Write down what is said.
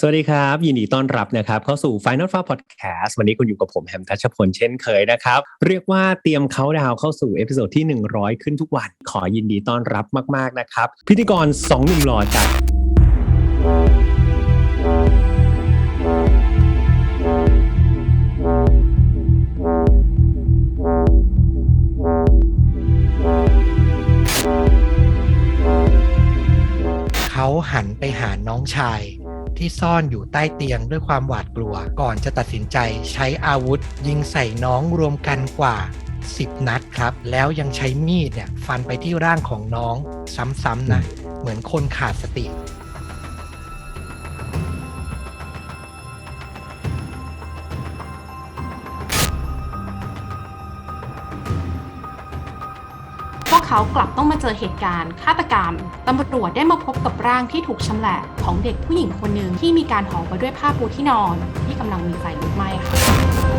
สวัสดีครับ ยินดีต้อนรับนะครับเข้าสู่ Final f a r Podcast วันนี้คุณอยู่กับผมแฮมทัชพลเช่นเคยนะครับ เรียกว่าเตรียมเขาดาวเข้าสู่เอพิโซดที่ 100 ขึ้นทุกวัน ขอยินดีต้อนรับมาก ๆ นะครับ พิธีกร2หนุ่มหล่อจากเขาหันไปหาน้องชาย ที่ซ่อนอยู่ใต้เตียงด้วยความหวาดกลัว ก่อนจะตัดสินใจใช้อาวุธ ยิงใส่น้องรวมกันกว่า 10 นัดครับ แล้วยังใช้มีดเนี่ยฟันไปที่ร่างของน้องซ้ำๆนะ เหมือนคนขาดสติ วกเขากลับต้องมาเจอเหตุการณ์ฆาตกรรมตำรวจได้มาพบกับร่างที่ถูกชำแหละของเด็กผู้หญิงคนหนึ่งที่มีการห่อไว้ด้วยผ้าปูที่นอน ที่กำลังมีไฟลุกไหม้ค่ะ